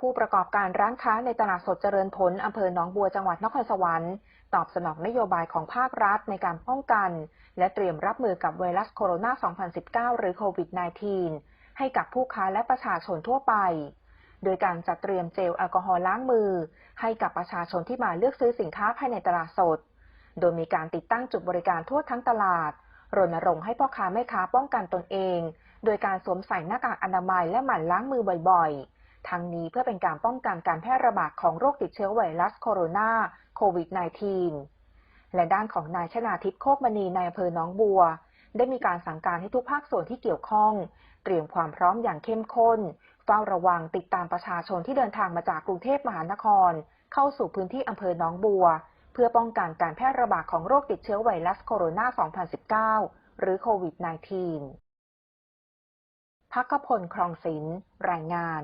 ผู้ประกอบการร้านค้าในตลาดสดเจริญผลอำเภอหนองบัวจังหวัดนครสวรรค์ตอบสนองนโยบายของภาครัฐในการป้องกัน และเตรียมรับมือกับไวรัสโคโรนา 2019 หรือโควิด -19 ให้กับผู้ค้าและประชาชนทั่วไป โดยการจัดเตรียมเจลแอลกอฮอล์ล้างมือ ให้กับประชาชนที่มาเลือกซื้อสินค้าภายในตลาดสด โดยมีการติดตั้งจุดบริการทั่วทั้งตลาด รณรงค์ให้พ่อค้าแม่ค้าป้องกันตนเอง โดยการสวมใส่หน้ากากอนามัยและหมั่นล้างมือบ่อยๆ ทั้งนี้เพื่อเป็นการป้องกันการแพร่ระบาดของโรคติดเชื้อไวรัสโคโรนาโควิด -19 และด้านของนายชนาทิพย์โคกมณีในอำเภอหนองบัว ได้มีการสั่งการให้ทุกภาคส่วนที่เกี่ยวข้อง เตรียมความพร้อมอย่างเข้มข้น เฝ้าระวังติดตามประชาชนที่เดินทางมาจากกรุงเทพมหานคร เข้าสู่พื้นที่อำเภอหนองบัว เพื่อป้องกันการแพร่ระบาดของโรคติดเชื้อไวรัสโคโรนา 2019 หรือโควิด -19 พักพลครองศิลป์รายงาน